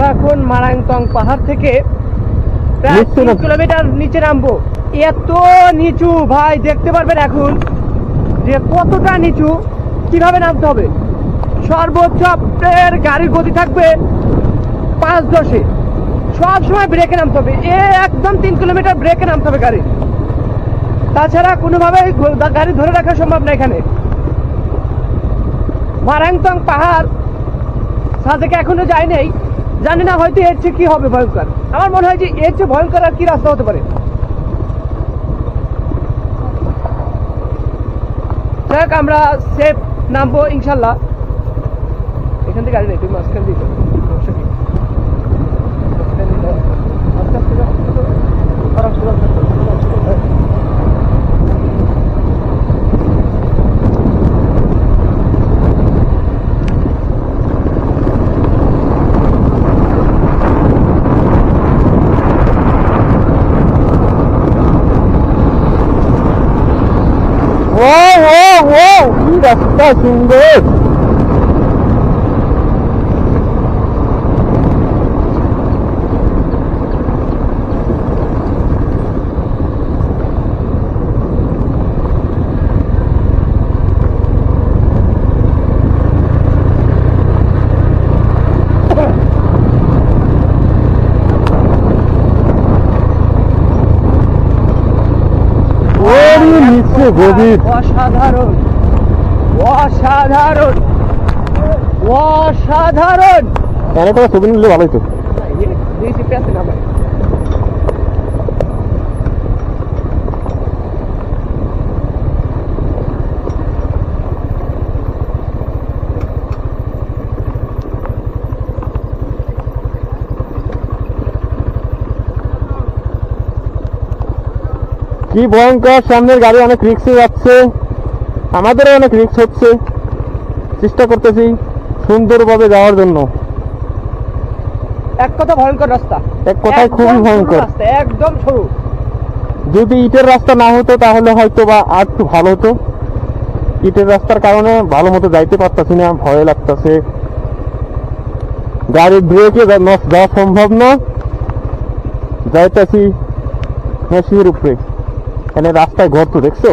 আমরা এখন মারাংতং পাহাড় থেকে প্রায় তিন কিলোমিটার নিচে নামবো। এত নিচু ভাই দেখতে পারবেন এখন যে কতটা নিচু কীভাবে নামতে হবে? সর্বোচ্চ আপনার গাড়ির গতি থাকবে পাঁচ দশে। সব সময় ব্রেকে নামতে হবে। এ একদম তিন কিলোমিটার ব্রেকে নামতে হবে গাড়ি। তাছাড়া কোনোভাবে গাড়ি ধরে রাখা সম্ভব না এখানে। মারাংতং পাহাড় সাজেকে এখনও যায় নাই। জানি না হয়তো এর চেয়ে কি হবে ভয়ঙ্কর। আমার মনে হয় যে এর চেয়ে ভয়ঙ্কর আর কি রাস্তা হতে পারে। যাক আমরা সেফ নামবো ইনশাল্লাহ। এখান থেকে গাড়ি নেই। তুমি মাঝখান দিয়ে যাও। আস্তে আস্তে যাও, আস্তে যাও। আরাম করে, আস্তে আস্তে, আস্তে আস্তে, আস্তে আস্তে। ও ও ও কি রাস্তা সুন্দর ওরে নিচে গভীর অসাধারণ অসাধারণ। অসাধারণ। করে ছবি নিলে ভালোই তো। কি ভয়ঙ্কর সামনের গাড়ি অনেক রিক্সে যাচ্ছে আমাদেরও অনেক রিক্স হচ্ছে। চেষ্টা করতেছি সুন্দরভাবে যাওয়ার জন্য। এক কথা ভয়ঙ্কর রাস্তা। এক কথায় খুবই ভয়ঙ্কর। একদম সরু। যদি ইটের রাস্তা না হতো তাহলে হয়তো বা আর একটু ভালো হতো। ইটের রাস্তার কারণে ভালো মতো যাইতে পারতাছি না ভয় লাগতেছে। গাড়ির ব্রেকে যাওয়া সম্ভব না। যাইতেছি মেশিনের উপরে। এখানে রাস্তায় ঘর তো দেখছ?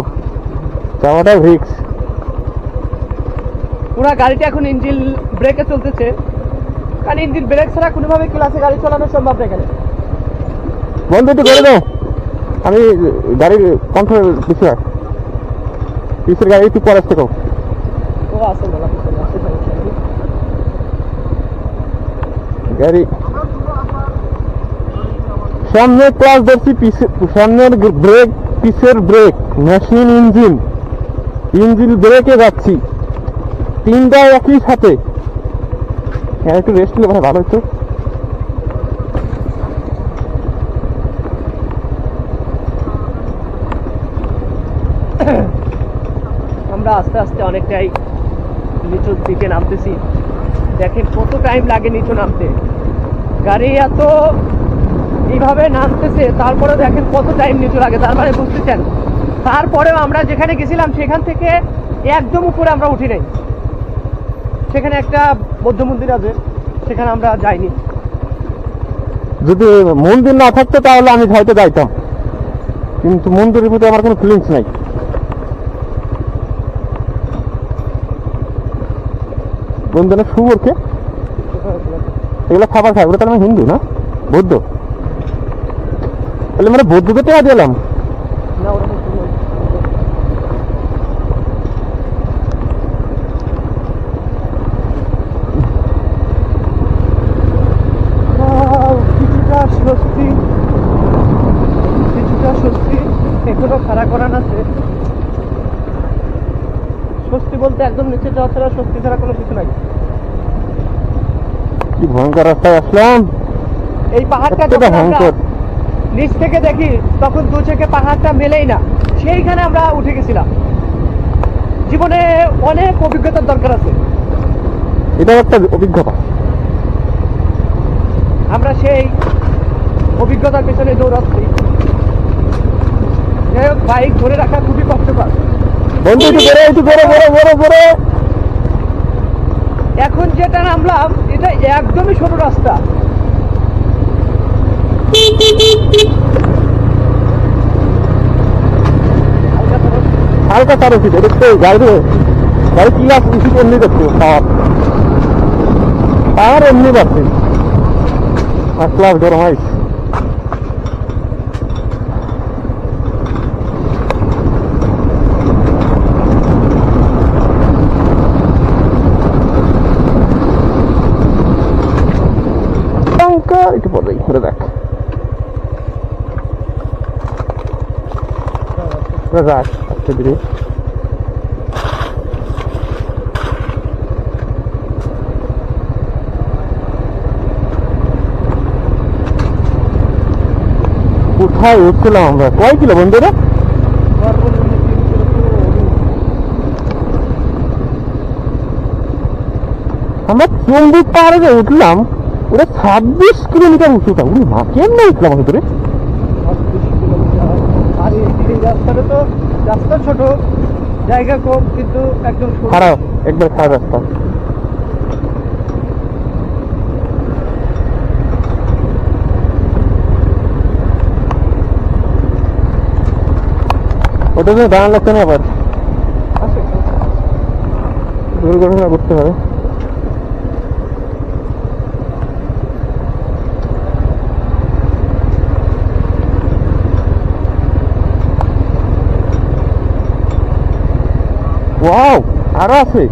যাওয়াটা রিক্স পুরা গাড়িটা এখন ইঞ্জিন ব্রেকে চলতেছে। কারণ ইঞ্জিন ব্রেক ছাড়া কোনোভাবে ক্লাসে গাড়ি চালানো সম্ভব না এখানে। বন্ধু একটু করে দাও আমি গাড়ির কন্ট্রোল পিছিয়ে পিছের গাড়ি একটু পরে আসতে কাউ ও আছে বলা পিছনে আছে সমস্যা নেই। গাড়ি। সামনে ক্লাস ধরছি পিছে- সামনের ব্রেক পিছের ব্রেক মেশিন ইঞ্জিন ইঞ্জিন ব্রেকে যাচ্ছি। তিনটা একই সাথে। হ্যাঁ একটু রেস্ট নিলে ভালো হতো আমরা আস্তে আস্তে অনেকটাই নিচুর দিকে নামতেছি। দেখেন কত টাইম লাগে নিচু নামতে। গাড়ি এত এইভাবে নামতেছে তারপরে দেখেন কত টাইম নিচু লাগে, তার মানে বুঝতেছেন? তারপরেও আমরা যেখানে গেছিলাম, সেখান থেকে একদম উপরে আমরা উঠি নাই। সেখানে একটা বৌদ্ধ মন্দির আছে, সেখানে আমরা যাইনি। যদি মন্দির না থাকতো তাহলে আমি হয়তো যাইতাম। কিন্তু মন্দিরের প্রতি আমার কোনো ফিলিংস নাই। বন্ধুরা শুয়োরকে এগুলো খাবার খায় ওরা তাহলে আমি হিন্দু না? বৌদ্ধ? তাহলে মানে বৌদ্ধদের টেয়া দিলাম। স্বস্তি বলতে একদম নিচে যাওয়া ছাড়া স্বস্তি ছাড়া কোনো কিছু নাই। কি ভয়ঙ্কর রাস্তায় আসলাম। এই পাহাড়টা ভয়ঙ্কর। নিচ থেকে দেখি তখন দু চোখে পাহাড়টা মেলেই না। সেইখানে আমরা উঠে গেছিলাম। জীবনে অনেক অভিজ্ঞতার দরকার আছে। এটা একটা অভিজ্ঞতা। আমরা সেই অভিজ্ঞতার পেছনে দৌড়াচ্ছি। যাই হোক বাইক ধরে রাখা খুবই কষ্টকর। বন্ধু একটু বেরো একটু বেরো বেরো বেরো বেরো। এখন যেটা নামলাম এটা একদমই ছোট রাস্তা। হালকা উচিত এটা গাড়ি গাড়ি কি উচিত এমনি দেখছ পাওয়ার পাওয়ার এমনি পাচ্ছি আর ক্লাস গরম হয়। লঙ্কা একটু পরে ঘুরে দেখ। রাখ আস্তে ধীরে কোথায় উঠছিলাম আমরা? কয় কিলো বন্ধুরা? সর্বনিম্ন তিন কিলো তো ওরই। আমরা চম্বুক পাহাড়ে যে উঠলাম? ওটা ছাব্বিশ কিলোমিটার উঁচুটা। উনি মা উঠলাম তো দাঁড়ান লাগছে না আবার। দুর্ঘটনা করতে হবে ওয়াও আরও আছে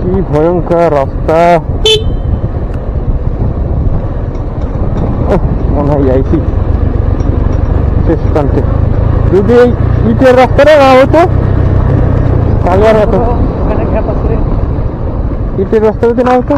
কি ভয়ঙ্কর রাস্তা ওহ, মনে হয় আইছি শেষ প্রান্তে যদি এই ইটের রাস্তাটা না হতো তাহলে আর এত ওখানে গ্যাপ আছে ইটের রাস্তা যদি না হতো